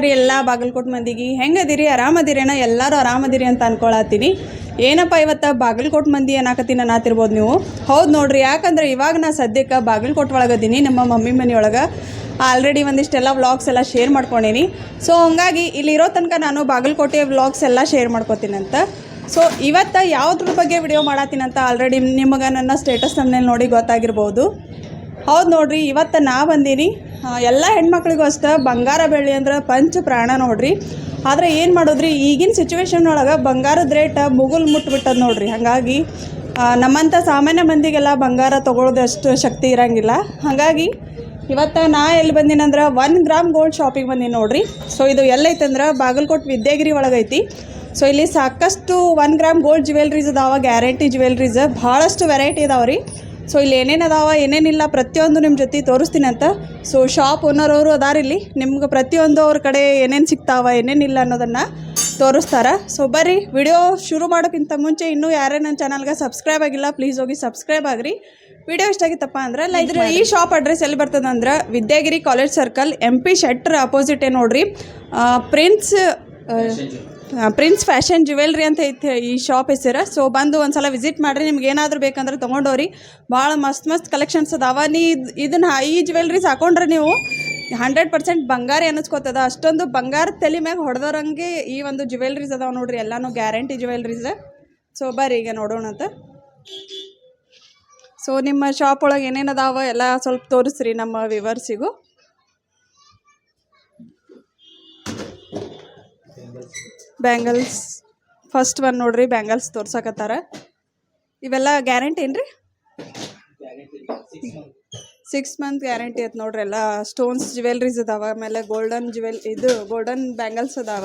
ನಮಸ್ಕಾರ ರೀ ಎಲ್ಲ ಬಾಗಲಕೋಟೆ ಮಂದಿಗೆ. ಹೆಂಗದಿರಿ? ಆರಾಮದಿರೇನ? ಎಲ್ಲರೂ ಆರಾಮದಿರಿ ಅಂತ ಅನ್ಕೊಳತ್ತೀನಿ. ಏನಪ್ಪ ಇವತ್ತು ಬಾಗಲಕೋಟೆ ಮಂದಿ ಏನಾಕತ್ತೀನಿ ಅನ್ನತಿರ್ಬೋದು ನೀವು? ಹೌದು ನೋಡ್ರಿ, ಯಾಕಂದ್ರೆ ಇವಾಗ ನಾ ಸದ್ಯಕ್ಕೆ ಬಾಗಲಕೋಟೆ ಒಳಗದೀನಿ ನಮ್ಮ ಮಮ್ಮಿ ಮನೆಯೊಳಗೆ. ಆಲ್ರೆಡಿ ಒಂದಿಷ್ಟೆಲ್ಲ ವ್ಲಾಗ್ಸ್ ಎಲ್ಲ ಶೇರ್ ಮಾಡ್ಕೊಂಡೀನಿ. ಸೊ ಹಂಗಾಗಿ ಇಲ್ಲಿರೋ ತನಕ ನಾನು ಬಾಗಲಕೋಟೆ ವ್ಲಾಗ್ಸ್ ಎಲ್ಲ ಶೇರ್ ಅಂತ. ಸೊ ಇವತ್ತು ಯಾವುದ್ರ ಬಗ್ಗೆ ವಿಡಿಯೋ ಮಾಡತ್ತೀನಂತ ಆಲ್ರೆಡಿ ನಿಮಗೆ ನನ್ನ ಸ್ಟೇಟಸ್ ನಮ್ಮನೇಲಿ ನೋಡಿ ಗೊತ್ತಾಗಿರ್ಬೋದು. ಹೌದು ನೋಡ್ರಿ, ಇವತ್ತು ನಾ ಬಂದೀನಿ. ಎಲ್ಲ ಹೆಣ್ಮಕ್ಳಿಗೂ ಅಷ್ಟೇ ಬಂಗಾರ ಬೆಳ್ಳಿ ಅಂದ್ರೆ ಪಂಚ ಪ್ರಾಣ ನೋಡ್ರಿ. ಆದರೆ ಏನು ಮಾಡೋದ್ರಿ, ಈಗಿನ ಸಿಚುವೇಶನ್ ಒಳಗೆ ಬಂಗಾರದ ರೇಟ್ ಮುಗುಲ್ ಮುಟ್ಬಿಟ್ಟದ ನೋಡ್ರಿ. ಹಾಗಾಗಿ ನಮ್ಮಂಥ ಸಾಮಾನ್ಯ ಮಂದಿಗೆಲ್ಲ ಬಂಗಾರ ತೊಗೊಳೋದು ಅಷ್ಟು ಶಕ್ತಿ ಇರಂಗಿಲ್ಲ. ಹಾಗಾಗಿ, ಇವತ್ತು ನಾ ಎಲ್ಲಿ ಬಂದೀನಂದ್ರೆ ಒನ್ ಗ್ರಾಮ್ ಗೋಲ್ಡ್ ಶಾಪಿಗೆ ಬಂದೀನಿ ನೋಡ್ರಿ. ಸೊ ಇದು ಎಲ್ಲೈತೆ ಅಂದ್ರೆ ಬಾಗಲಕೋಟೆ ವಿದ್ಯಾಗಿರಿ ಒಳಗೈತಿ. ಸೊ ಇಲ್ಲಿ ಸಾಕಷ್ಟು ಒನ್ ಗ್ರಾಮ್ ಗೋಲ್ಡ್ ಜ್ಯುವೆಲ್ರೀಸ್ ಅದಾವ ಗ್ಯಾರಂಟಿ ಜ್ಯುವೆಲ್ರೀಸ್ ಭಾಳಷ್ಟು ವೆರೈಟಿ ಇದಾವೆ ರೀ ಸೊ ಇಲ್ಲಿ ಏನೇನು ಅದಾವ ಏನೇನಿಲ್ಲ ಪ್ರತಿಯೊಂದು ನಿಮ್ಮ ಜೊತೆ ತೋರಿಸ್ತೀನಿ ಅಂತ. ಸೊ ಶಾಪ್ ಓನರ್ ಅವರು ಅದಾರಿಲ್ಲಿ ನಿಮ್ಗೆ ಪ್ರತಿಯೊಂದು ಅವ್ರ ಕಡೆ ಏನೇನು ಸಿಗ್ತಾವ ಏನೇನಿಲ್ಲ ಅನ್ನೋದನ್ನು ತೋರಿಸ್ತಾರೆ. ಸೊ ಬರ್ರಿ ವಿಡಿಯೋ ಶುರು ಮಾಡೋಕ್ಕಿಂತ ಮುಂಚೆ ಇನ್ನೂ ಯಾರೇ ನನ್ನ ಚಾನಲ್ಗೆ ಸಬ್ಸ್ಕ್ರೈಬ್ ಆಗಿಲ್ಲ ಪ್ಲೀಸ್ ಹೋಗಿ ಸಬ್ಸ್ಕ್ರೈಬ್ ಆಗಿರಿ. ವಿಡಿಯೋ ಇಷ್ಟ ಆಗಿತ್ತಪ್ಪ ಅಂದ್ರೆ ಲೈಕ್ ಈ ಶಾಪ್ ಅಡ್ರೆಸ್ ಎಲ್ಲಿ ಬರ್ತದಂದ್ರೆ Vidyagiri college circle M P Shettar ಅಪೋಸಿಟೇ ನೋಡ್ರಿ. ಪ್ರಿನ್ಸ್ ಪ್ರಿನ್ಸ್ ಫ್ಯಾಷನ್ ಜ್ಯುವೆಲ್ರಿ ಅಂತ ಐತೆ ಈ ಶಾಪ್ ಹೆಸರು. ಸೊ ಬಂದು ಒಂದ್ಸಲ ವಿಸಿಟ್ ಮಾಡಿರಿ. ನಿಮ್ಗೆ ಏನಾದರೂ ಬೇಕಂದ್ರೆ ತೊಗೊಂಡೋರಿ. ಭಾಳ ಮಸ್ತ್ ಮಸ್ತ್ ಕಲೆಕ್ಷನ್ಸ್ ಅದಾವ. ನೀ ಇದ್- ಇದನ್ನ ಈ ಜ್ಯುವೆಲ್ರೀಸ್ ಹಾಕೊಂಡ್ರೆ ನೀವು ಹಂಡ್ರೆಡ್ ಪರ್ಸೆಂಟ್ ಬಂಗಾರ ಅನ್ನಿಸ್ಕೋತದ. ಅಷ್ಟೊಂದು ಬಂಗಾರ ತಲೆ ಮ್ಯಾಗ ಹೊಡೆದೋರಂಗೆ ಈ ಒಂದು ಜ್ಯುವೆಲ್ರೀಸ್ ಅದಾವ ನೋಡ್ರಿ. ಎಲ್ಲಾನು ಗ್ಯಾರಂಟಿ ಜ್ಯುವೆಲ್ರೀಸ್ ಸೊ ಬರ್ರಿ ಈಗ ನೋಡೋಣ ಅಂತ. ಸೊ ನಿಮ್ಮ ಶಾಪ್ ಒಳಗೆ ಏನೇನು ಅದಾವ ಎಲ್ಲ ಸ್ವಲ್ಪ ತೋರಿಸ್ರಿ ನಮ್ಮ ವಿವರ್ಸಿಗೂ ಬ್ಯಾಂಗಲ್ಸ್ ಫಸ್ಟ್ ಒನ್ ನೋಡ್ರಿ, ಬ್ಯಾಂಗಲ್ಸ್ ತೋರ್ಸಕತ್ತಾರ. ಇವೆಲ್ಲ ಗ್ಯಾರಂಟಿ ಏನ್ರಿ? ಸಿಕ್ಸ್ ಮಂತ್ ಗ್ಯಾರಂಟಿ ಐತೆ ನೋಡ್ರಿ ಎಲ್ಲ. ಸ್ಟೋನ್ಸ್ ಜ್ಯುವೆಲ್ರೀಸ್ ಅದಾವ, ಆಮೇಲೆ ಗೋಲ್ಡನ್ ಜ್ಯುವೆಲ್ ಇದು ಗೋಲ್ಡನ್ ಬ್ಯಾಂಗಲ್ಸ್ ಅದಾವ.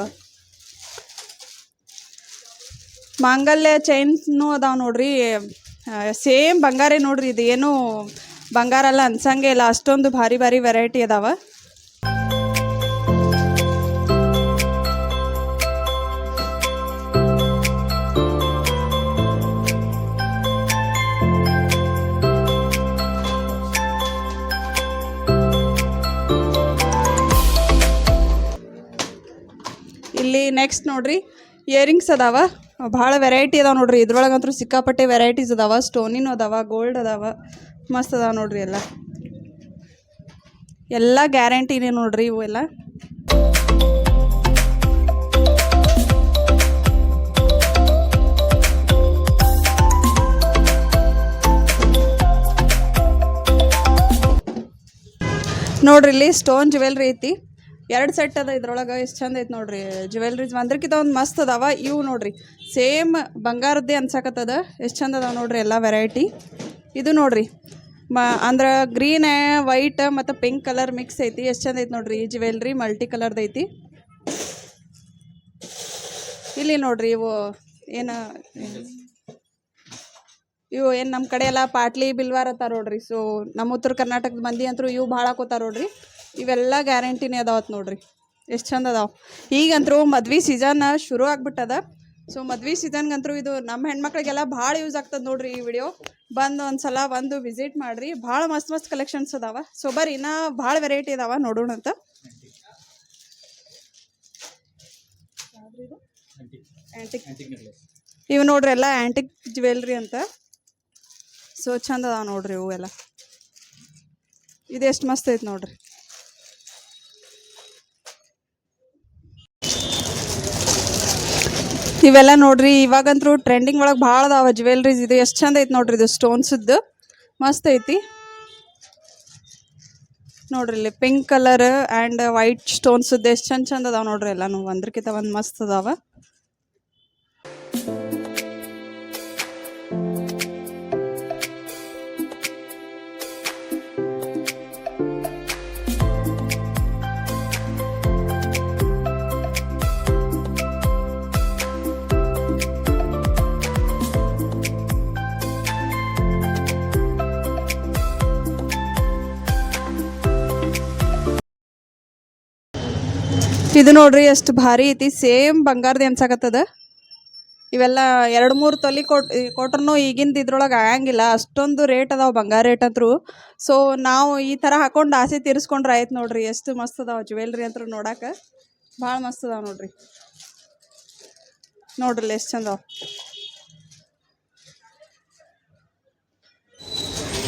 ಮಾಂಗಲ್ಯ ಚೈನ್ಸ್ನು ಅದಾವ ನೋಡ್ರಿ. ಸೇಮ್ ಬಂಗಾರೇ ನೋಡ್ರಿ ಇದು ಏನು ಬಂಗಾರ ಅಲ್ಲ, ಅನ್ಸಂಗೆ ಇಲ್ಲ. ಅಷ್ಟೊಂದು ಭಾರಿ ಭಾರಿ ವೆರೈಟಿ ಅದಾವ. ನೆಕ್ಸ್ಟ್ ನೋಡ್ರಿ ಇಯರಿಂಗ್ಸ್ ಅದಾವ. ಭಾಳ ವೆರೈಟಿ ಅದಾವ ನೋಡ್ರಿ. ಇದ್ರೊಳಗಂತೂ ಸಿಕ್ಕಾಪಟ್ಟೆ ವೆರೈಟೀಸ್ ಅದಾವ. ಸ್ಟೋನಿನೂ ಅದಾವ ಗೋಲ್ಡ್ ಅದಾವ. ಮಸ್ತ್ ಅದಾವ ನೋಡ್ರಿ ಎಲ್ಲ. ಎಲ್ಲ ಗ್ಯಾರಂಟಿನೇ ನೋಡ್ರಿ ಇವು ಎಲ್ಲ. ನೋಡ್ರಿ ಇಲ್ಲಿ ಸ್ಟೋನ್ ಜ್ಯುವೆಲ್ರಿ ಐತಿ. ಎರಡು ಸೆಟ್ ಅದ ಇದ್ರೊಳಗೆ, ಎಷ್ಟು ಚಂದ ಐತೆ ನೋಡ್ರಿ ಜ್ಯುವೆಲ್ರೀಸ್ ಒಂದ್ರಕ್ಕಿಂತ ಒಂದು ಮಸ್ತ್ ಅದಾವ. ಇವು ನೋಡ್ರಿ ಸೇಮ್ ಬಂಗಾರದ್ದೇ ಅನ್ಸಕತ್ತದ ಎಷ್ಟು ಚಂದ ಅದಾವ ನೋಡ್ರಿ ಎಲ್ಲ ವೆರೈಟಿ ಇದು ನೋಡ್ರಿ, ಮ, ಅಂದ್ರೆ ಗ್ರೀನ್ ವೈಟ್ ಮತ್ತು ಪಿಂಕ್ ಕಲರ್ ಮಿಕ್ಸ್ ಐತಿ. ಎಷ್ಟು ಚಂದ ಐತಿ ನೋಡ್ರಿ ಈ ಜ್ಯುವೆಲ್ರಿ ಮಲ್ಟಿ ಕಲರ್ದು ಐತಿ. ಇಲ್ಲಿ ನೋಡ್ರಿ ಇವು, ಏನು ಇವು ಏನು ನಮ್ಮ ಕಡೆ ಎಲ್ಲ ಪಾಟ್ಲಿ, ಬಿಲ್ವಾರ ಅತ್ತಾರ ನೋಡ್ರಿ. ಸೊ ನಮ್ಮ ಉತ್ತರ ಕರ್ನಾಟಕದ ಮಂದಿ ಅಂತೂ ಇವು ಭಾಳ ಹಾಕೋತಾರ ನೋಡ್ರಿ. ಇವೆಲ್ಲ ಗ್ಯಾರಂಟಿನೇ ಅದಾವತ್ ನೋಡ್ರಿ. ಎಷ್ಟು ಚಂದ ಅದಾವ. ಈಗಂತರೂ ಮದ್ವೆ ಸೀಸನ್ ಶುರು ಆಗ್ಬಿಟ್ಟದ. ಸೊ ಮದ್ವೆ ಸೀಸನ್ಗಂತರೂ ಇದು ನಮ್ಮ ಹೆಣ್ಮಕ್ಳಿಗೆಲ್ಲ ಭಾಳ ಯೂಸ್ ಆಗ್ತದೆ ನೋಡ್ರಿ ಈ ವಿಡಿಯೋ ಬಂದು ಒಂದ್ಸಲ ಬಂದು ವಿಸಿಟ್ ಮಾಡ್ರಿ. ಭಾಳ ಮಸ್ತ್ ಮಸ್ತ್ ಕಲೆಕ್ಷನ್ಸ್ ಅದಾವ. ಸೊ ಬರ್ರಿ ಇನ್ನ ಭಾಳ ವೆರೈಟಿ ಅದಾವ ನೋಡೋಣ ಅಂತ. ಆ್ಯಂಟಿಕ್ ಇವು ನೋಡ್ರಿ ಎಲ್ಲ ಆ್ಯಂಟಿಕ್ ಜ್ಯುವೆಲ್ರಿ ಅಂತ. ಸೊ ಚಂದ ಅದಾವ ನೋಡ್ರಿ ಇವು ಎಲ್ಲ ಇದು ಎಷ್ಟು ಮಸ್ತ್ ಐತೆ ನೋಡ್ರಿ. ಇವೆಲ್ಲ ನೋಡ್ರಿ ಇವಾಗಂತೂ ಟ್ರೆಂಡಿಂಗ್ ಒಳಗೆ ಭಾಳ ಅದಾವ ಜ್ಯುವೆಲ್ರೀಸ್ ಇದು ಎಷ್ಟು ಚಂದ ಐತಿ ನೋಡ್ರಿ ಇದು ಸ್ಟೋನ್ಸದ್ದು ಮಸ್ತ್ ಐತಿ. ನೋಡ್ರಿ ಇಲ್ಲಿ ಪಿಂಕ್ ಕಲರ್ ಆ್ಯಂಡ್ ವೈಟ್ ಸ್ಟೋನ್ಸದ್ದು ಎಷ್ಟು ಚಂದ ಚಂದ ಅದಾವ ನೋಡ್ರಿ ಎಲ್ಲಾನು. ಒಂದ್ರಕ್ಕಿಂತ ಒಂದು ಮಸ್ತ್ ಅದಾವ. ಇದು ನೋಡ್ರಿ ಎಷ್ಟು ಭಾರಿ ಐತಿ. ಸೇಮ್ ಬಂಗಾರದೇ ಅನ್ಸಾಕತ್ತದ ಇವೆಲ್ಲ ಎರಡು ಮೂರು ತೊಲಿ ಕೊಟ್ ಕೊಟ್ರು ಈಗಿಂದ ಇದ್ರೊಳಗೆ ಆಗಂಗಿಲ್ಲ. ಅಷ್ಟೊಂದು ರೇಟ್ ಅದಾವ ಬಂಗಾರ ರೇಟ್ ಅಂತರೂ. ಸೊ ನಾವು ಈ ಥರ ಹಾಕೊಂಡು ಆಸೆ ತೀರಿಸ್ಕೊಂಡ್ರೆ ಆಯ್ತು ನೋಡ್ರಿ. ಎಷ್ಟು ಮಸ್ತ್ ಅದಾವ ಜ್ಯುವೆಲ್ರಿ ಅಂತ ನೋಡಕ್ಕೆ ಭಾಳ ಮಸ್ತ್ ಅದಾವ ನೋಡ್ರಿ. ನೋಡ್ರಲ್ಲ ಎಷ್ಟು ಚಂದ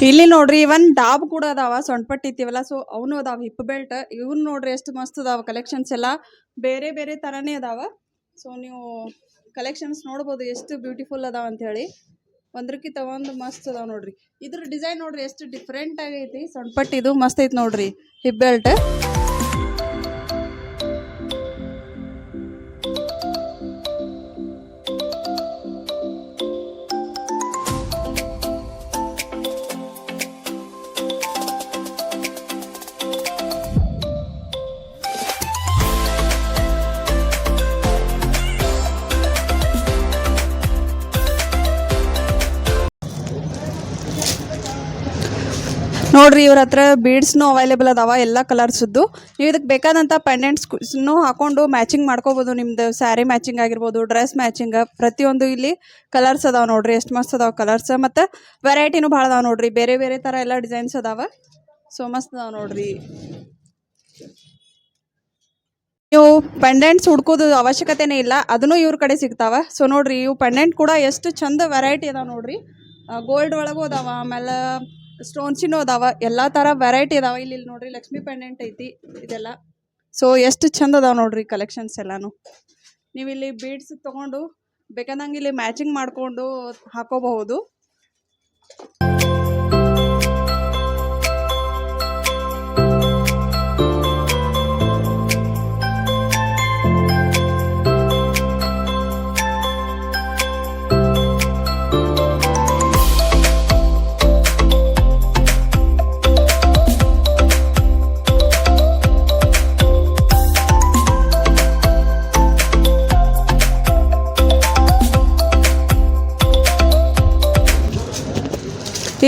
ಇಲ್ಲಿ ನೋಡ್ರಿ ಇವನ್ ಡಾಬ್ ಕೂಡ ಅದಾವ ಸೊಂಟ್ಪಟ್ಟಿ ಇತ್ತಿವಲ್ಲ ಸೊ ಅವನು ಅದಾವ ಹಿಪ್ ಬೆಲ್ಟ್ ಇವನ್ ನೋಡ್ರಿ ಎಷ್ಟು ಮಸ್ತ್ ಅದಾವ ಕಲೆಕ್ಷನ್ಸ್ ಎಲ್ಲ. ಬೇರೆ ಬೇರೆ ತರಾನೇ ಅದಾವ. ಸೊ ನೀವು ಕಲೆಕ್ಷನ್ಸ್ ನೋಡ್ಬೋದು, ಎಷ್ಟು ಬ್ಯೂಟಿಫುಲ್ ಅದಾವ ಅಂತ ಹೇಳಿ. ಒಂದ್ರಕ್ಕಿಂತ ಒಂದು ಮಸ್ತ್ ಅದಾವ ನೋಡ್ರಿ. ಇದ್ರ ಡಿಸೈನ್ ನೋಡ್ರಿ, ಎಷ್ಟು ಡಿಫ್ರೆಂಟ್ ಆಗೈತಿ. ಸೊಂಟ್ಪಟ್ಟಿದು ಮಸ್ತ್ ಐತಿ ನೋಡ್ರಿ ಹಿಪ್ ಬೆಲ್ಟ್ ನೋಡ್ರಿ ಇವ್ರ ಹತ್ರ ಬೀಡ್ಸ್ನು ಅವೈಲೇಬಲ್ ಅದಾವ, ಎಲ್ಲ ಕಲರ್ಸದ್ದು ನೀವು ಇದಕ್ಕೆ ಬೇಕಾದಂಥ ಪೆಂಡೆಂಟ್ಸ್ನು ಹಾಕೊಂಡು ಮ್ಯಾಚಿಂಗ್ ಮಾಡ್ಕೋಬೋದು. ನಿಮ್ದು ಸ್ಯಾರಿ ಮ್ಯಾಚಿಂಗ್ ಆಗಿರ್ಬೋದು ಡ್ರೆಸ್ ಮ್ಯಾಚಿಂಗ್ ಪ್ರತಿಯೊಂದು ಇಲ್ಲಿ ಕಲರ್ಸ್ ಅದಾವ ನೋಡ್ರಿ. ಎಷ್ಟು ಮಸ್ತ್ ಅದಾವ ಕಲರ್ಸ್ ಮತ್ತು ವೆರೈಟಿನೂ ಭಾಳ ಅದಾವ ನೋಡ್ರಿ. ಬೇರೆ ಬೇರೆ ಥರ ಎಲ್ಲ ಡಿಸೈನ್ಸ್ ಅದಾವ. ಸೊ ಮಸ್ತ್ ಅದಾವ ನೋಡ್ರಿ. ನೀವು ಪೆಂಡೆಂಟ್ಸ್ ಹುಡ್ಕೋದು ಅವಶ್ಯಕತೆನೇ ಇಲ್ಲ. ಅದನ್ನು ಇವ್ರ ಕಡೆ ಸಿಗ್ತಾವ. ಸೊ ನೋಡ್ರಿ ಇವು ಪೆಂಡೆಂಟ್ ಕೂಡ ಎಷ್ಟು ಚಂದ ವೆರೈಟಿ ಅದಾವ ನೋಡ್ರಿ. ಗೋಲ್ಡ್ ಒಳಗೂ ಅದಾವ. ಆಮೇಲೆ ಸ್ಟೋನ್ಸಿನೂ ಅದಾವ. ಎಲ್ಲ ಥರ ವೆರೈಟಿ ಅದಾವ. ಇಲ್ಲಿ ಇಲ್ಲಿ ನೋಡ್ರಿ ಲಕ್ಷ್ಮಿ ಪೆಂಡೆಂಟ್ ಐತಿ ಇದೆಲ್ಲ. ಸೊ ಎಷ್ಟು ಚಂದ ಅದಾವ ನೋಡ್ರಿ ಕಲೆಕ್ಷನ್ಸ್ ಎಲ್ಲಾನು. ನೀವು ಇಲ್ಲಿ ಬೀಡ್ಸ್ ತಗೊಂಡು, ಬೇಕಾದಂಗೆ ಇಲ್ಲಿ ಮ್ಯಾಚಿಂಗ್ ಮಾಡಿಕೊಂಡು ಹಾಕೋಬಹುದು.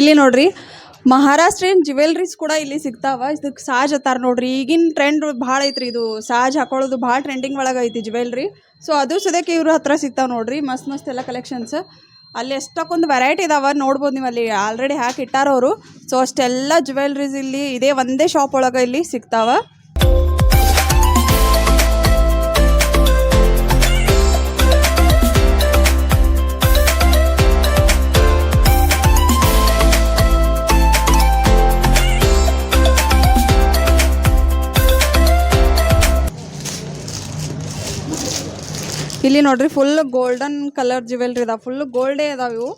ಇಲ್ಲಿ ನೋಡ್ರಿ ಮಹಾರಾಷ್ಟ್ರೀಯನ್ ಜ್ಯುವೆಲ್ರೀಸ್ ಕೂಡ ಇಲ್ಲಿ ಸಿಗ್ತಾವ. ಇದಕ್ಕೆ ಸಾಜ್ ಅತ್ತಾರ ನೋಡ್ರಿ. ಈಗಿನ ಟ್ರೆಂಡ್ ಭಾಳ ಐತ್ರಿ ಇದು. ಸಾಜ್ ಹಾಕೊಳ್ಳೋದು ಭಾಳ ಟ್ರೆಂಡಿಂಗ್ ಒಳಗೆ ಐತಿ ಜ್ಯುವೆಲ್ರಿ ಸೊ ಅದು ಸದ್ಯಕ್ಕೆ ಇವ್ರ ಹತ್ರ ಸಿಗ್ತಾವ ನೋಡ್ರಿ. ಮಸ್ತ್ ಮಸ್ತ್ ಎಲ್ಲ ಕಲೆಕ್ಷನ್ಸ್ ಅಲ್ಲಿ ಎಷ್ಟಕ್ಕೊಂದು ವೆರೈಟಿ ಇದಾವ ನೋಡ್ಬೋದು ನೀವು ಅಲ್ಲಿ. ಆಲ್ರೆಡಿ ಹಾಕಿ ಇಟ್ಟಾರ ಅವರು. ಸೊ ಅಷ್ಟೆಲ್ಲ ಜ್ಯುವೆಲ್ರೀಸ್ ಇಲ್ಲಿ ಇದೇ ಒಂದೇ ಶಾಪ್ ಒಳಗೆ ಇಲ್ಲಿ ಸಿಗ್ತಾವ. ಇಲ್ಲಿ ನೋಡ್ರಿ ಫುಲ್ ಗೋಲ್ಡನ್ ಕಲರ್ ಜ್ಯುವೆಲ್ರಿ ಇದಾವೆ. ಫುಲ್ ಗೋಲ್ಡೇ ಇದಾವೆ ಇವು.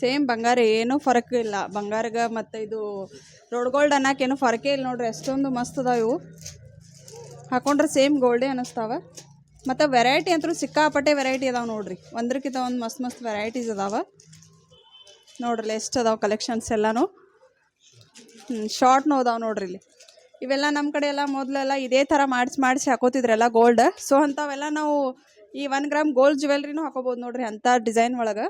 ಸೇಮ್ ಬಂಗಾರ, ಏನೂ ಫರಕ್ ಇಲ್ಲ. ಬಂಗಾರಗ ಮತ್ತು ಇದು ರೋಡ್ ಗೋಲ್ಡ್ ಅನ್ನಕ್ಕೆ ಏನು ಫರಕೇ ಇಲ್ಲ ನೋಡ್ರಿ. ಎಷ್ಟೊಂದು ಮಸ್ತ್ ಅದಾವೆ ಇವು. ಹಾಕೊಂಡ್ರೆ ಸೇಮ್ ಗೋಲ್ಡೇ ಅನ್ನಿಸ್ತಾವ. ಮತ್ತು ವೆರೈಟಿ ಅಂತೂ ಸಿಕ್ಕಾಪಟ್ಟೆ ವೆರೈಟಿ ಅದಾವೆ ನೋಡ್ರಿ. ಒಂದ್ರಕ್ಕಿಂತ ಒಂದು ಮಸ್ತ್ ಮಸ್ತ್ ವೆರೈಟೀಸ್ ಅದಾವೆ ನೋಡ್ರಿ ಎಷ್ಟು ಅದಾವೆ ಕಲೆಕ್ಷನ್ಸ್ ಎಲ್ಲನೂ. ಶಾರ್ಟ್ನು ಅದಾವೆ ನೋಡ್ರಿ ಇಲ್ಲಿ. ಇವೆಲ್ಲ ನಮ್ಮ ಕಡೆ ಎಲ್ಲ ಮೊದಲೆಲ್ಲ ಇದೇ ಥರ ಮಾಡಿಸಿ ಮಾಡಿಸಿ ಹಾಕೋತಿದ್ರಲ್ಲ ಗೋಲ್ಡ್ ಸೊ ಅಂಥವೆಲ್ಲ ನಾವು ಈ ಒನ್ ಗ್ರಾಮ್ ಗೋಲ್ಡ್ ಜ್ಯುವೆಲ್ರಿನೂ ಹಾಕೋಬೋದು ನೋಡ್ರಿ ಅಂಥ ಡಿಸೈನ್ ಒಳಗೆ.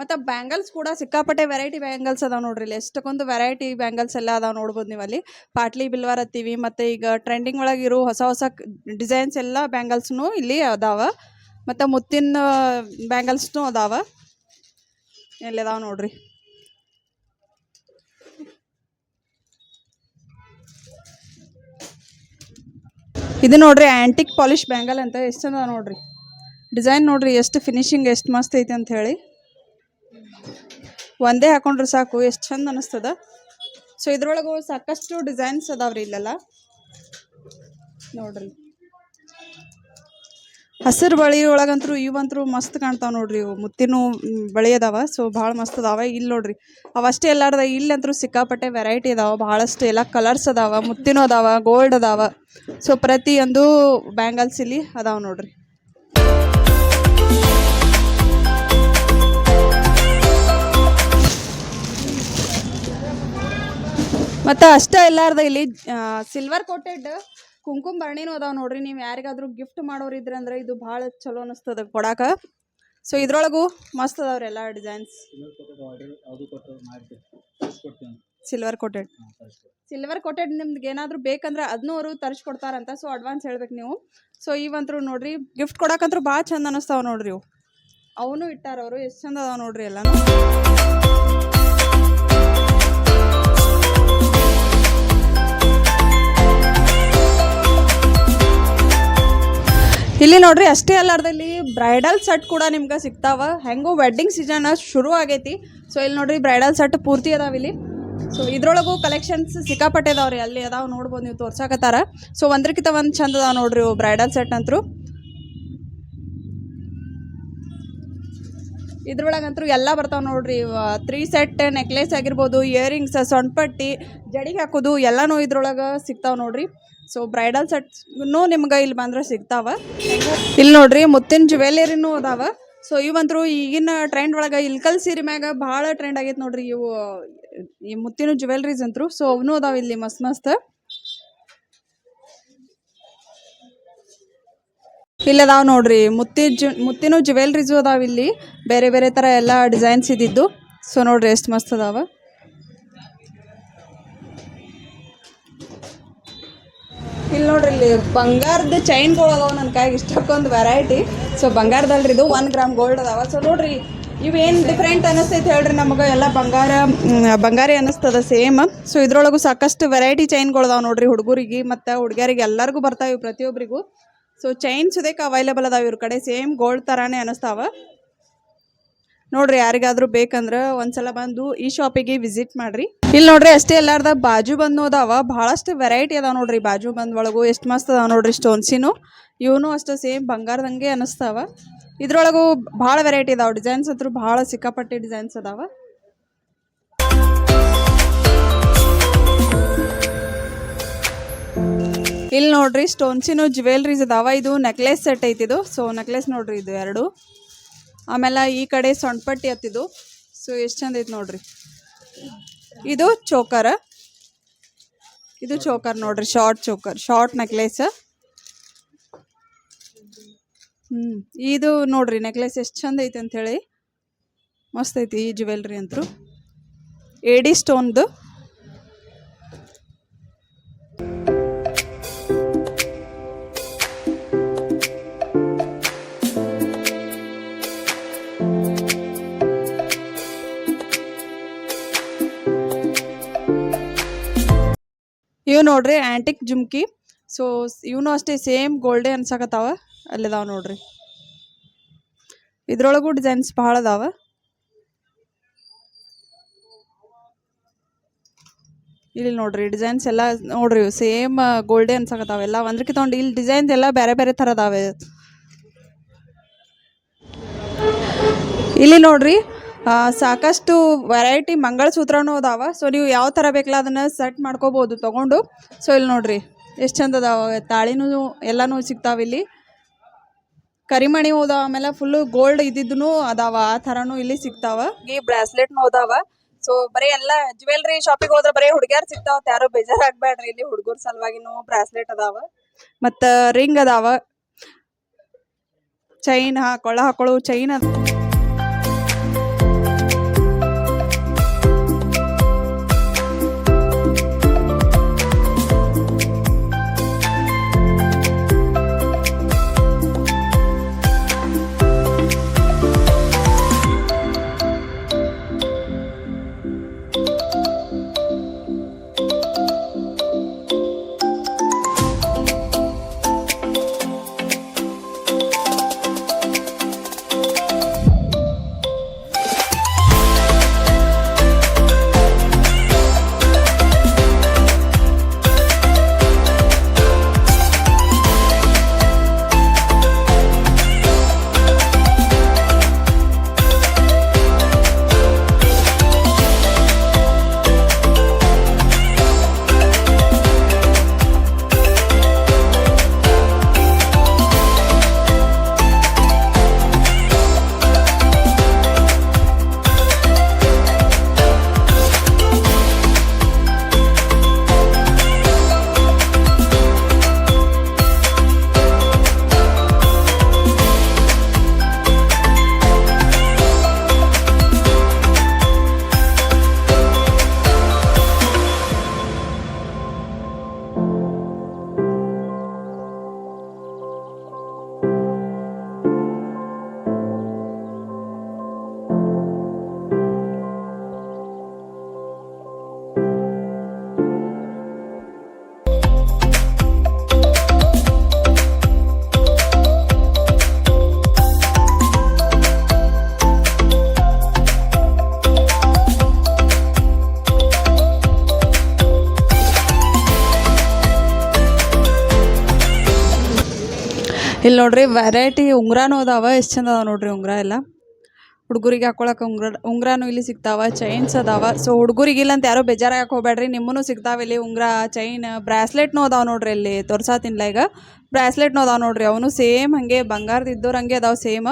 ಮತ್ತು ಬ್ಯಾಂಗಲ್ಸ್ ಕೂಡ ಸಿಕ್ಕಾಪಟ್ಟೆ ವೆರೈಟಿ ಬ್ಯಾಂಗಲ್ಸ್ ಅದಾವೆ ನೋಡ್ರಿ ಇಲ್ಲಿ. ಎಷ್ಟಕ್ಕೊಂದು ವೆರೈಟಿ ಬ್ಯಾಂಗಲ್ಸ್ ಎಲ್ಲ ಅದಾವೆ ನೋಡ್ಬೋದು ನೀವು ಅಲ್ಲಿ. ಪಾಟ್ಲಿ, ಬಿಲ್ವಾರ್ ಹತ್ತೀವಿ, ಮತ್ತು ಈಗ ಟ್ರೆಂಡಿಂಗ್ ಒಳಗೆ ಇರೋ ಹೊಸ ಹೊಸ ಡಿಸೈನ್ಸ್ ಎಲ್ಲ ಬ್ಯಾಂಗಲ್ಸ್ನು ಇಲ್ಲಿ ಅದಾವ. ಮತ್ತು ಮುತ್ತಿನ ಬ್ಯಾಂಗಲ್ಸ್ನು ಅದಾವ. ಎಲ್ಲಿದಾವೆ ನೋಡ್ರಿ. ಇದು ನೋಡ್ರಿ ಆ್ಯಂಟಿಕ್ ಪಾಲಿಶ್ ಬ್ಯಾಂಗಲ್ ಅಂತ, ಎಷ್ಟು ಚಂದ ನೋಡ್ರಿ. ಡಿಸೈನ್ ನೋಡ್ರಿ, ಎಷ್ಟು ಫಿನಿಶಿಂಗ್ ಎಷ್ಟು ಮಸ್ತ್ ಐತಿ ಅಂತ ಹೇಳಿ. ಒಂದೇ ಹಾಕೊಂಡ್ರೆ ಸಾಕು, ಎಷ್ಟು ಚಂದ ಅನಿಸ್ತದ. ಸೊ ಇದ್ರೊಳಗೂ ಸಾಕಷ್ಟು ಡಿಸೈನ್ಸ್ ಅದಾವ್ರಿ ಇಲ್ಲೆಲ್ಲ. ನೋಡ್ರಿ. ಹಸಿರು ಬಳಿ ಒಳಗಂತೂ ಇವಂತರೂ ಮಸ್ತ್ ಕಾಣ್ತಾವ ನೋಡ್ರಿ ಇವು. ಮುತ್ತಿನೂ ಬಳಿ ಅದಾವ ಸೊ ಭಾಳ ಮಸ್ತ್ ಅದಾವ. ಇಲ್ಲಿ ನೋಡ್ರಿ, ಅವಷ್ಟೇ ಎಲ್ಲಾರ್ದ ಇಲ್ಲಂತರೂ ಸಿಕ್ಕಾಪಟ್ಟೆ ವೆರೈಟಿ ಅದಾವ, ಭಾಳಷ್ಟು ಎಲ್ಲ ಕಲರ್ಸ್ ಅದಾವ, ಮುತ್ತಿನೂ ಅದಾವ ಗೋಲ್ಡ್ ಅದಾವ. ಸೊ ಪ್ರತಿಯೊಂದು ಬ್ಯಾಂಗಲ್ಸ್ ಇಲ್ಲಿ ಅದಾವ ನೋಡ್ರಿ. ಮತ್ತು ಅಷ್ಟೇ ಎಲ್ಲಾರ್ದ ಇಲ್ಲಿ ಸಿಲ್ವರ್ ಕೋಟೆಡ್ ಕುಂಕುಮ ಭರಣಿನೂ ಅದಾವ ನೋಡ್ರಿ ನೀವು ಯಾರಿಗಾದ್ರೂ ಗಿಫ್ಟ್ ಮಾಡೋರು ಇದ್ರೆ ಅಂದ್ರೆ ಇದು ಭಾಳ ಚಲೋ ಅನಿಸ್ತದ ಕೊಡಾಕ. ಸೊ ಇದ್ರೊಳಗೂ ಮಸ್ತ್ ಅದಾವ್ರಿ ಎಲ್ಲ designs silver coated silver coated ನಿಮ್ಗೆ ಏನಾದರೂ ಬೇಕಂದ್ರೆ ಅದನ್ನೂ ಅವರು ತರಿಸ್ಕೊಡ್ತಾರಂತ ಸೊ ಅಡ್ವಾನ್ಸ್ ಹೇಳ್ಬೇಕು ನೀವು. ಸೊ ಇವಂತ್ರು ನೋಡ್ರಿ ಗಿಫ್ಟ್ ಕೊಡಕಂತ್ರು ಭಾಳ ಚಂದ ಅನಿಸ್ತಾವ ನೋಡ್ರಿ ಇವು. ಅವನು ಇಟ್ಟಾರ ಅವರು ಎಷ್ಟು ಚಂದ ಅದಾವ ನೋಡ್ರಿ ಎಲ್ಲಾನು. ಇಲ್ಲಿ ನೋಡ್ರಿ, ಅಷ್ಟೇ ಅಲ್ಲಾರ್ದಲ್ಲಿ ಬ್ರೈಡಲ್ ಸೆಟ್ ಕೂಡ ನಿಮ್ಗೆ ಸಿಗ್ತಾವ. ಹೆಂಗೂ ವೆಡ್ಡಿಂಗ್ ಸೀಸನ್ ಶುರು ಆಗೈತಿ. ಸೊ ಇಲ್ಲಿ ನೋಡ್ರಿ ಬ್ರೈಡಲ್ ಸೆಟ್ ಪೂರ್ತಿ ಅದಾವ ಇಲ್ಲಿ. ಸೊ ಇದ್ರೊಳಗೂ ಕಲೆಕ್ಷನ್ಸ್ ಸಿಕ್ಕಾಪಟ್ಟೆ ಅದಾವ್ರಿ. ಅಲ್ಲಿ ಅದಾವ ನೋಡ್ಬೋದು, ನೀವು ತೋರ್ಸಾಕತ್ತಾರ. ಸೊ ಒಂದ್ರಕ್ಕಿಂತ ಒಂದು ಚಂದ ಅದಾವ ನೋಡ್ರಿ ಬ್ರೈಡಲ್ ಸೆಟ್ ಅಂತರು ಇದ್ರೊಳಗಂತೂ ಎಲ್ಲ ಬರ್ತಾವ ನೋಡ್ರಿ. ತ್ರೀ ಸೆಟ್ ನೆಕ್ಲೆಸ್ ಆಗಿರ್ಬೋದು ಇಯರಿಂಗ್ಸ್ ಸೊಣ್ಪಟ್ಟಿ ಜಡಿಗೆ ಹಾಕೋದು, ಎಲ್ಲನೂ ಇದ್ರೊಳಗೆ ಸಿಗ್ತಾವ ನೋಡ್ರಿ. ಸೊ ಬ್ರೈಡಲ್ ಸೆಟ್ಸ್ನು ನಿಮ್ಗೆ ಇಲ್ಲಿ ಬಂದ್ರೆ ಸಿಗ್ತಾವ. ಇಲ್ಲಿ ನೋಡ್ರಿ ಮುತ್ತಿನ ಜ್ಯುವೆಲರಿನೂ ಅದಾವ. ಸೊ ಇವಂತರು ಈಗಿನ ಟ್ರೆಂಡ್ ಒಳಗೆ ಇಲ್ಕಲ್ ಸೀರೆ ಮ್ಯಾಗ ಭಾಳ ಟ್ರೆಂಡ್ ಆಗೈತೆ ನೋಡ್ರಿ ಇವು, ಈ ಮುತ್ತಿನ ಜ್ಯುವೆಲ್ರೀಸ್ ಅಂತರು ಸೊ ಅವನು ಅದಾವ ಇಲ್ಲಿ ಮಸ್ತ್ ಮಸ್ತ್. ಇಲ್ಲಿ ನೋಡ್ರಿ, ಮುತ್ತಿ ಜು, ಮುತ್ತಿನ ಜುವೆಲ್ರೀಸು ಅದಾವ ಇಲ್ಲಿ. ಬೇರೆ ಬೇರೆ ಥರ ಎಲ್ಲ ಡಿಸೈನ್ಸ್ ಇದ್ದಿದ್ದು. ಸೊ ನೋಡ್ರಿ ಎಷ್ಟು ಮಸ್ತ್ ಅದಾವ. ಇಲ್ಲಿ ನೋಡ್ರಿ ಇಲ್ಲಿ ಬಂಗಾರದ ಚೈನ್ಗಳು ಅದಾವ ನನ್ನ ಕೈಗೆ ಇಷ್ಟಕ್ಕೊಂದು ವೆರೈಟಿ ಸೊ ಬಂಗಾರದಲ್ರಿ ಇದು ಒನ್ ಗ್ರಾಮ್ ಗೋಲ್ಡ್ ಅದಾವ. ಸೊ ನೋಡ್ರಿ, ಇವೇನು ಡಿಫ್ರೆಂಟ್ ಅನ್ನಿಸ್ತೈತೆ ಹೇಳ್ರಿ ನಮಗೆ? ಎಲ್ಲ ಬಂಗಾರ ಬಂಗಾರಿ ಅನ್ನಿಸ್ತದ ಸೇಮ್ ಸೊ ಇದ್ರೊಳಗೂ ಸಾಕಷ್ಟು ವೆರೈಟಿ ಚೈನ್ಗಳು ಅದಾವ ನೋಡ್ರಿ ಹುಡುಗರಿಗೆ, ಮತ್ತು ಹುಡುಗಿಯರಿಗೆ ಎಲ್ಲರಿಗೂ ಬರ್ತಾವೆ ಪ್ರತಿಯೊಬ್ಬರಿಗೂ ಸೊ ಚೈನ್ ಸುದೇಕ ಅವೈಲೇಬಲ್ ಅದಾವ ಇವ್ರ ಕಡೆ ಸೇಮ್ ಗೋಲ್ಡ್ ಥರನೇ ಅನಿಸ್ತಾವ ನೋಡ್ರಿ, ಯಾರಿಗಾದ್ರೂ ಬೇಕಂದ್ರೆ ಒಂದ್ಸಲ ಬಂದು ಈ ಶಾಪಿಗೆ ವಿಸಿಟ್ ಮಾಡ್ರಿ. ಇಲ್ಲಿ ನೋಡ್ರಿ, ಅಷ್ಟೇ ಎಲ್ಲಾರ್ದ ಬಾಜು ಬಂದು ಅದಾವ. ಬಹಳಷ್ಟು ವೆರೈಟಿ ಅದಾವ ನೋಡ್ರಿ, ಬಾಜು ಬಂದ್ ಒಳಗು ಎಷ್ಟು ಮಸ್ತ್ ಅದಾವ ನೋಡ್ರಿ ಸ್ಟೋನ್ಸಿನು ಇವನು ಅಷ್ಟೇ ಸೇಮ್ ಬಂಗಾರದಂಗೆ ಅನಿಸ್ತಾವ. ಇದ್ರೊಳಗು ಭಾಳ ವೆರೈಟಿ ಅದಾವ. ಡಿಸೈನ್ಸ್ ಹತ್ರ ಭಾಳ ಸಿಕ್ಕಾಪಟ್ಟೆ ಡಿಸೈನ್ಸ್ ಅದಾವ. ಇಲ್ಲಿ ನೋಡ್ರಿ, ಸ್ಟೋನ್ಸಿನ ಜ್ಯುವೆಲ್ರೀಸ್ ಅದಾವ ಇದು ನೆಕ್ಲೆಸ್ ಸೆಟ್ ಐತಿದು ಸೊ ನೆಕ್ಲೆಸ್ ನೋಡ್ರಿ ಇದು ಎರಡು. ಆಮೇಲೆ ಈ ಕಡೆ ಸೊಣ್ಪಟ್ಟಿ ಹತ್ತಿದು ಸೊ ಎಷ್ಟು ಚಂದ ಐತಿ ನೋಡ್ರಿ. ಇದು ಚೋಕರ್ ಇದು ಚೋಕರ್ ನೋಡ್ರಿ ಶಾರ್ಟ್ ಚೋಕರ್ ಶಾರ್ಟ್ ನೆಕ್ಲೆಸ್ ಹ್ಞೂ ಇದು ನೋಡ್ರಿ ನೆಕ್ಲೆಸ್ ಎಷ್ಟು ಚಂದ ಐತಿ ಅಂಥೇಳಿ ಮಸ್ತ್ ಐತಿ ಈ ಜ್ಯುವೆಲ್ರಿ ಅಂತರು ಏಡಿ ಸ್ಟೋನ್ದು. ಇವು ನೋಡ್ರಿ ಆ್ಯಂಟಿಕ್ ಜುಮ್ಕಿ. ಸೊ ಇವನು ಅಷ್ಟೇ ಸೇಮ್ ಗೋಲ್ಡೇ ಅನ್ಸಕತ್ತಾವ. ಅಲ್ಲಿದಾವ ನೋಡ್ರಿ. ಇದ್ರೊಳಗೂ ಡಿಸೈನ್ಸ್ ಭಾಳ ಅದಾವ. ಇಲ್ಲಿ ನೋಡ್ರಿ ಡಿಸೈನ್ಸ್ ಎಲ್ಲ ನೋಡ್ರಿ ಸೇಮ್ ಗೋಲ್ಡೇ ಅನ್ಸಕತ್ತಾವ. ಎಲ್ಲ ಒಂದ್ರಕ್ಕೆ ತೊಗೊಂಡು ಇಲ್ಲಿ ಡಿಸೈನ್ಸ್ ಎಲ್ಲ ಬೇರೆ ಬೇರೆ ಥರ ಅದಾವೆ. ಇಲ್ಲಿ ನೋಡ್ರಿ ಸಾಕಷ್ಟು ವೆರೈಟಿ ಮಂಗಳಸೂತ್ರನೂ ಅದಾವ. ಸೊ ನೀವು ಯಾವ ಥರ ಬೇಕಲ್ಲ ಅದನ್ನು ಸೆಟ್ ಮಾಡ್ಕೋಬೋದು ತೊಗೊಂಡು. ಸೊ ಇಲ್ಲಿ ನೋಡ್ರಿ ಎಷ್ಟು ಚಂದ ಅದಾವ. ತಾಳಿನೂ ಎಲ್ಲನೂ ಸಿಗ್ತಾವ ಇಲ್ಲಿ. ಕರಿಮಣಿ ಹೋದಾವ ಆಮೇಲೆ ಫುಲ್ಲು ಗೋಲ್ಡ್ ಇದ್ದಿದ್ದು ಅದಾವ. ಆ ಥರನೂ ಇಲ್ಲಿ ಸಿಗ್ತಾವ. ಈ ಬ್ರಾಸ್ಲೆಟ್ನು ಅದಾವ. ಸೊ ಬರೀ ಎಲ್ಲ ಜ್ಯುವೆಲ್ರಿ ಶಾಪಿಗೆ ಹೋದ್ರೆ ಬರೀ ಹುಡುಗಿಯರ್ ಸಿಗ್ತಾವ. ಯಾರು ಬೇಜಾರಾಗ್ಬೇಡ್ರಿ ಇಲ್ಲಿ ಹುಡುಗರ ಸಲುವಾಗಿನೂ ಬ್ರಾಸ್ಲೆಟ್ ಅದಾವ. ಮತ್ತು ರಿಂಗ್ ಅದಾವ. ಚೈನ್ ಹಾಕೊಳ್ಳ ಹಾಕೊಳ್ಳೋ ಚೈನ್ ಅದ ಇಲ್ಲಿ ನೋಡ್ರಿ ವೆರೈಟಿ ಉಂಗ್ರಾನು ಅದಾವ, ಎಷ್ಟು ಚಂದ ಅದಾವ ನೋಡ್ರಿ ಉಂಗ್ರ ಎಲ್ಲ. ಹುಡುಗರಿಗೆ ಹಾಕೊಳಕ್ಕೆ ಉಂಗ್ರ, ಉಂಗ್ರಾನು ಇಲ್ಲಿ ಸಿಗ್ತಾವ ಚೈನ್ಸ್ ಅದಾವ. ಸೊ ಹುಡುಗರಿಗಿಲ್ಲ ಅಂತ ಯಾರೋ ಬೇಜಾರಾಗಿ ಹೋಗ್ಬೇಡ್ರಿ ನಿಮ್ಮನು ಸಿಗ್ತಾವ ಇಲ್ಲಿ ಉಂಗ್ರ ಚೈನ್ ಬ್ರಾಸ್ಲೆಟ್ನು ಅದಾವ ನೋಡ್ರಿ ಇಲ್ಲಿ ತೋರ್ಸಾತಿನ್ಲ ಈಗ. ಬ್ರಾಸ್ಲೆಟ್ನು ಅದಾವ ನೋಡ್ರಿ, ಅವನು ಸೇಮ್ ಹಂಗೆ ಬಂಗಾರದ ಇದ್ದವ್ರು ಹಂಗೆ ಅದಾವ ಸೇಮ್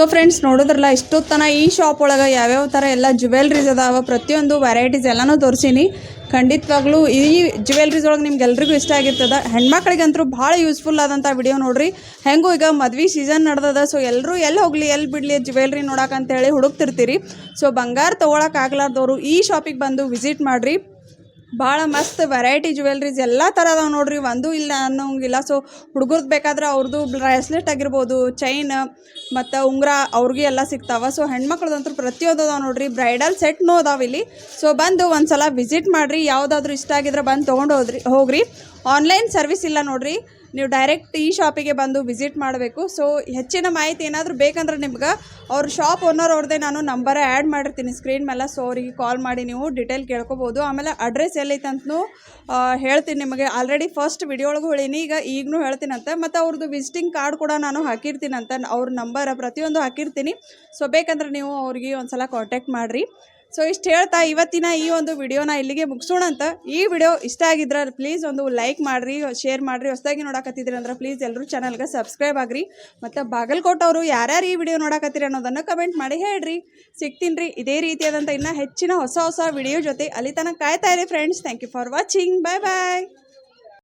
ಸೊ ಫ್ರೆಂಡ್ಸ್ ನೋಡಿದ್ರಲ್ಲ, ಇಷ್ಟೊತ್ತನ ಈ ಶಾಪ್ ಒಳಗೆ ಯಾವ್ಯಾವ ಥರ ಎಲ್ಲ ಜುವೆಲ್ರೀಸ್ ಅದಾವ, ಪ್ರತಿಯೊಂದು ವೆರೈಟೀಸ್ ಎಲ್ಲನೂ ತೋರಿಸೀನಿ. ಖಂಡಿತವಾಗ್ಲೂ ಈ ಜುವೆಲ್ರೀಸ್ ಒಳಗೆ ನಿಮ್ಗೆ ಎಲ್ರಿಗೂ ಇಷ್ಟ ಆಗಿರ್ತದೆ. ಹೆಣ್ಮಕ್ಳಿಗಂತೂ ಭಾಳ ಯೂಸ್ಫುಲ್ ಆದಂಥ ವಿಡಿಯೋ ನೋಡ್ರಿ. ಹೆಂಗೂ ಈಗ ಮದ್ವೆ ಸೀಸನ್ ನಡೆದದ ಸೊ ಎಲ್ಲರೂ ಎಲ್ಲಿ ಹೋಗಲಿ ಎಲ್ಲಿ ಬಿಡಲಿ ಜುವೆಲ್ರಿ ನೋಡೋಕಂತೇಳಿ ಹುಡುಕ್ತಿರ್ತೀರಿ. ಸೊ ಬಂಗಾರ ತೊಗೊಳಕ್ಕೆ ಆಗ್ಲಾರ್ದವರು ಈ ಶಾಪಿಗೆ ಬಂದು ವಿಸಿಟ್ ಮಾಡಿರಿ. ಭಾಳ ಮಸ್ತ್ ವೆರೈಟಿ ಜುವೆಲ್ರೀಸ್ ಎಲ್ಲ ಥರ ಅದಾವೆ ನೋಡ್ರಿ, ಒಂದು ಇಲ್ಲ ಅನ್ನೋಂಗಿಲ್ಲ. ಸೊ ಹುಡುಗರ್ದು ಬೇಕಾದ್ರೆ ಅವ್ರದ್ದು ಬ್ರಾಸ್ಲೆಟ್ ಆಗಿರ್ಬೋದು ಚೈನ್ ಮತ್ತು ಉಂಗುರ ಅವ್ರಿಗೆ ಎಲ್ಲ ಸಿಗ್ತಾವೆ. ಸೊ ಹೆಣ್ಮಕ್ಳದಂತೂ ಪ್ರತಿಯೊಂದು ಅದಾವೆ ನೋಡ್ರಿ ಬ್ರೈಡಲ್ ಸೆಟ್ನೂ ಅದಾವೆ ಇಲ್ಲಿ. ಸೊ ಬಂದು ಒಂದು ಸಲ ವಿಸಿಟ್ ಮಾಡಿರಿ, ಯಾವುದಾದ್ರೂ ಇಷ್ಟ ಆಗಿದ್ರೆ ಬಂದು ತೊಗೊಂಡು ಹೋದ್ರಿ ಹೋಗ್ರಿ. ಆನ್ಲೈನ್ ಸರ್ವಿಸ್ ಇಲ್ಲ ನೋಡ್ರಿ. ನೀವು ಡೈರೆಕ್ಟ್ ಈ ಶಾಪಿಗೆ ಬಂದು ವಿಸಿಟ್ ಮಾಡಬೇಕು. ಸೊ ಹೆಚ್ಚಿನ ಮಾಹಿತಿ ಏನಾದರೂ ಬೇಕಂದ್ರೆ ನಿಮ್ಗೆ ಅವ್ರ ಶಾಪ್ ಓನರ್ ಅವ್ರದ್ದೇ ನಾನು ನಂಬರ ಆ್ಯಡ್ ಮಾಡಿರ್ತೀನಿ ಸ್ಕ್ರೀನ್ ಮೇಲೆ. ಸೊ ಅವರಿಗೆ ಕಾಲ್ ಮಾಡಿ ನೀವು ಡಿಟೇಲ್ ಕೇಳ್ಕೊಬೋದು. ಆಮೇಲೆ ಅಡ್ರೆಸ್ ಎಲ್ಲೈತಂತೂ ಹೇಳ್ತೀನಿ ನಿಮಗೆ. ಆಲ್ರೆಡಿ ಫಸ್ಟ್ ವಿಡಿಯೋ ಒಳಗೆ ಹೇಳಿನಿ, ಈಗ ಈಗಲೂ ಹೇಳ್ತೀನಂತೆ. ಮತ್ತು ಅವ್ರದ್ದು ವಿಸಿಟಿಂಗ್ ಕಾರ್ಡ್ ಕೂಡ ನಾನು ಹಾಕಿರ್ತೀನಂತ. ಅವ್ರ ನಂಬರ್ ಪ್ರತಿಯೊಂದು ಹಾಕಿರ್ತೀನಿ. ಸೊ ಬೇಕಂದ್ರೆ ನೀವು ಅವ್ರಿಗೆ ಒಂದು ಸಲ ಕಾಂಟ್ಯಾಕ್ಟ್ ಮಾಡಿರಿ. ಸೊ ಇಷ್ಟು ಹೇಳ್ತಾ ಇವತ್ತಿನ ಈ ಒಂದು ವಿಡಿಯೋನ ಇಲ್ಲಿಗೆ ಮುಗಿಸೋಣ ಅಂತ. ಈ ವಿಡಿಯೋ ಇಷ್ಟ ಆಗಿದ್ರೆ ಪ್ಲೀಸ್ ಒಂದು ಲೈಕ್ ಮಾಡಿರಿ ಶೇರ್ ಮಾಡಿರಿ. ಹೊಸದಾಗಿ ನೋಡಕತ್ತಿದ್ರಿ ಅಂದ್ರೆ ಪ್ಲೀಸ್ ಎಲ್ಲರೂ ಚಾನಲ್ಗೆ ಸಬ್ಸ್ಕ್ರೈಬ್ ಆಗ್ರಿ. ಮತ್ತು ಬಾಗಲ್ಕೋಟವರು ಯಾರ್ಯಾರು ಈ ವಿಡಿಯೋ ನೋಡಕತ್ತೀರಿ ಅನ್ನೋದನ್ನು ಕಮೆಂಟ್ ಮಾಡಿ ಹೇಳ್ರಿ. ಸಿಗ್ತೀನಿ ರೀ. ಇದೇ ರೀತಿಯಾದಂಥ ಇನ್ನೂ ಹೆಚ್ಚಿನ ಹೊಸ ಹೊಸ ವಿಡಿಯೋ ಜೊತೆ ಅಲ್ಲಿ ತನಕ ಕಾಯ್ತಾ ಇರಿ friends thank you for watching bye bye